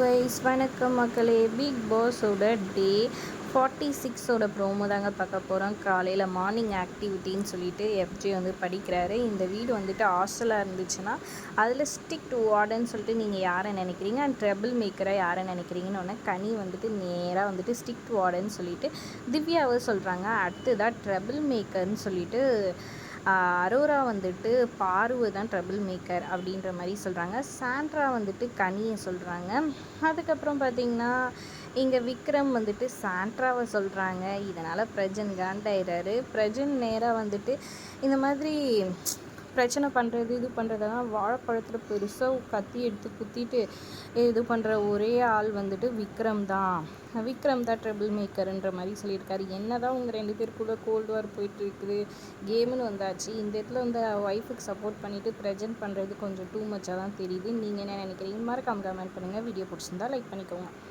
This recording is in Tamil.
கைஸ் வணக்கம் மக்களே. பிக் பாஸோட டே ஃபார்ட்டி சிக்ஸோட ப்ரோமோ தாங்க பார்க்க போகிறோம் காலையில் மார்னிங் ஆக்டிவிட்டின்னு சொல்லிட்டு எஃப்ஜே வந்து படிக்கிறாரு. இந்த வீடு வந்துட்டு ஹாஸ்டலாக இருந்துச்சுன்னா அதில் ஸ்டிக் டு வார்டுன்னு சொல்லிட்டு நீங்கள் யாரை நினைக்கிறீங்க? அண்ட் ட்ரபிள் மேக்கராக யாரை நினைக்கிறீங்கன்னு ஒன்று கனி வந்துட்டு நேராக வந்துட்டு ஸ்டிக் டு வார்டுன்னு சொல்லிட்டு திவ்யாவை சொல்கிறாங்க அடுத்ததாக ட்ரபிள் மேக்கர்னு சொல்லிட்டு அரோரா வந்துட்டு பார்வை தான் ட்ரபிள் மேக்கர் அப்படின்ற மாதிரி சொல்கிறாங்க சாண்ட்ரா வந்துட்டு கனியை சொல்கிறாங்க அதுக்கப்புறம் பார்த்திங்கன்னா இங்கே விக்ரம் வந்துட்டு சாண்ட்ராவை சொல்கிறாங்க இதனால் பிரஜன் காண்டாயிறாரு. பிரஜன் நேராக வந்துட்டு இந்த மாதிரி பிரச்சனை பண்ணுறது இது பண்ணுறதெல்லாம் வாழைப்பழத்தில் பெருசாக கத்தி எடுத்து குத்திட்டு இது பண்ணுற ஒரே ஆள் வந்துட்டு விக்ரம் தான். விக்ரம் தான் ட்ரபிள் மேக்கருன்ற மாதிரி சொல்லியிருக்காரு. என்ன தான் உங்கள் ரெண்டு பேருக்குள்ளே கோல்டு வார் போயிட்டுருக்குது கேமுன்னு வந்தாச்சு இந்த இடத்துல வந்து ஒய்ஃபுக்கு சப்போர்ட் பண்ணிவிட்டு ப்ரெசென்ட் பண்ணுறது கொஞ்சம் டூ மச்சாக தான் தெரியுது. நீங்கள் என்ன நினைக்கிறீங்க? மறக்காம கமெண்ட் பண்ணுங்கள் வீடியோ பிடிச்சிருந்தா லைக் பண்ணிக்கோங்க.